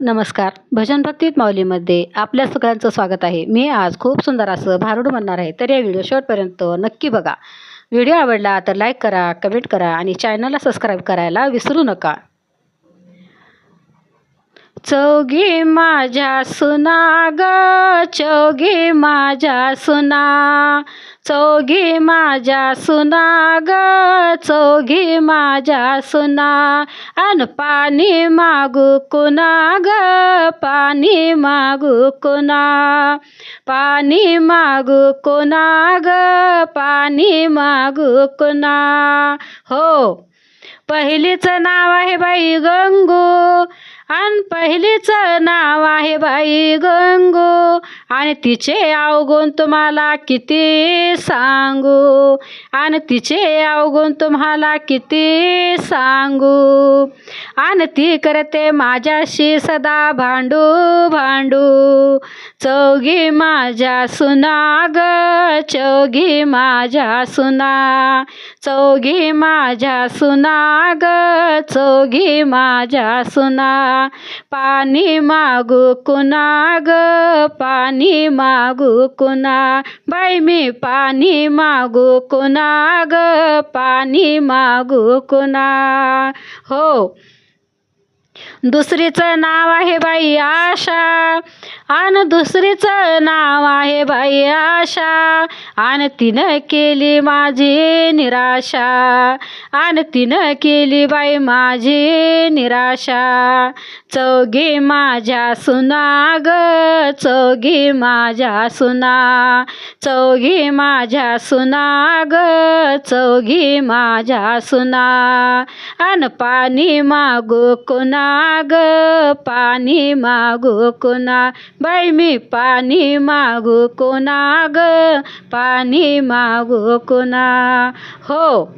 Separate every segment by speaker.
Speaker 1: नमस्कार. भजन भक्तीत माऊलीमध्ये आपल्या सगळ्यांचं स्वागत आहे. मी आज खूप सुंदर असं भारुड म्हणणार आहे तर या व्हिडिओ शेवटपर्यंत नक्की बघा. व्हिडिओ आवडला तर लाईक करा कमेंट करा आणि चॅनलला सबस्क्राईब करायला विसरू नका. चौघे माझ्या सुना ग चौघे माझ्या सुना. चौघी माझ्या सुना ग चौघी माझ्या सुना. अन पाणी मागू कुणा ग पाणी मागू कुणा. पाणी मागू कुणा ग पाणी मागू कुणा. हो पहिलीचं नाव आहे बाई गंगू. आणि पहिलीचं नाव आहे बाई गंगू. आणि तिचे अवगुण तुम्हाला किती सांगू? आणि तिचे अवगुण तुम्हाला किती सांगू? आणि ती करते माझ्याशी सदा भांडू भांडू. चौघी माझ्या सुना ग चौघी माझ्या सुना. चौघी माझ्या सुना ग चौघी माझ्या सुना. पाणी मागू कुणा ग पाणी मागू कुणा बाई मी पाणी मागू कुणा ग पाणी मागू कुणा हो. दुसरीचं नाव आहे बाई आशा. आन दुसरीचं नाव आहे बाई आशा. आणि तिनं केली माझी निराशा. आणि तिनं केली बाई माझी निराशा. चौघी माझ्या सुना ग चौघी माझ्या सुना. चौघी माझ्या सुना ग चौघी माझ्या सुना. आन पाणी मागू कुणा ग पाणी मागू कुणा. बाई मी पाणी मागू कोणा ग? पाणी मागू कोणा? हो.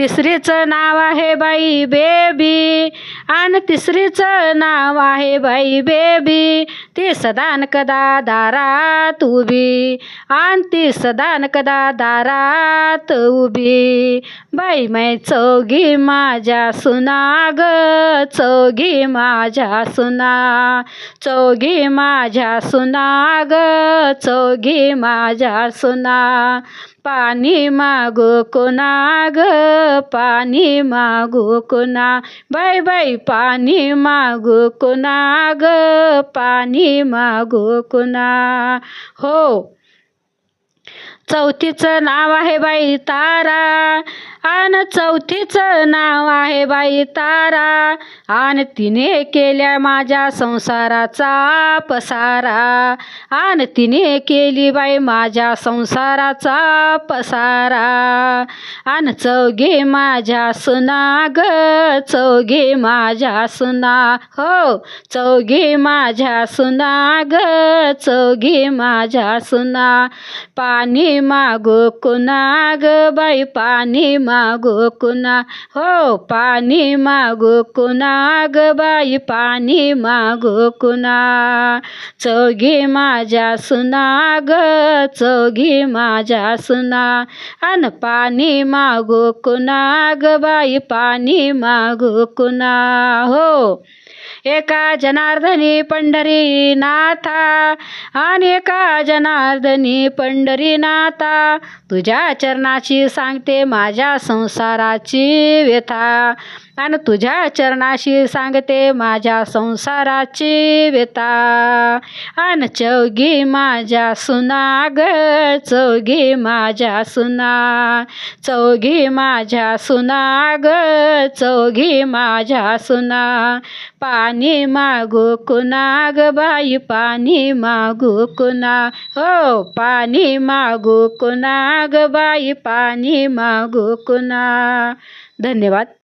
Speaker 1: तिसरीचं नाव आहे बाई बेबी. आणि तिसरीचं नाव आहे बाई बेबी. ती सदान कदा दारात उभी. आणि ती सदान कदा दारात उभी. बाई मै चौघी माझ्या सुना ग चौघी माझ्या सुना चौघी माझ्या सुना ग चौघी माझ्या सुना. पाणी मागो कोणा ग? पाणी मागू कोणा? बाय बाय पाणी मागू कोणा ग? पाणी मागू कोणा? हो. चौथीचं नाव आहे बाई तारा. आणि चौथीचं नाव आहे बाई तारा. आणि तिने केल्या माझ्या संसाराचा पसारा. आणि तिने केली बाई माझ्या संसाराचा पसारा. आणि चौघे माझ्या सुना ग चौघे माझ्या सुना हो चौघे माझ्या सुना ग चौघे माझ्या सुना. पाणी मागो कुणा ग बाई? पाणी मागो कुणा? हो पाणी मागो कुणा ग बाई? पाणी मागो कुणा? चौघी माझ्या सुना ग चौघी माझ्या सुना. अन पाणी मागो कुणा ग बाई? पाणी मागो कुणा? हो एका जनार्दनी पंढरी नाथा आणि एका जनार्दनी पंढरी नाथा तुझ्या चरणाशी सांगते माझ्या संसाराची व्यथा. आणि तुझ्या चरणाशी सांगते माझ्या संसाराची व्यथा. आणि चौगी माझ्या सुना ग चौघी माझ्या सुना चौघी माझ्या सुना ग चौघी माझ्या सुना. पाणी मागू कुणा ग बाई? पाणी मागू कुणा? हो पाणी मागू कुणा ग बाई? पाणी मागू कुणा? धन्यवाद.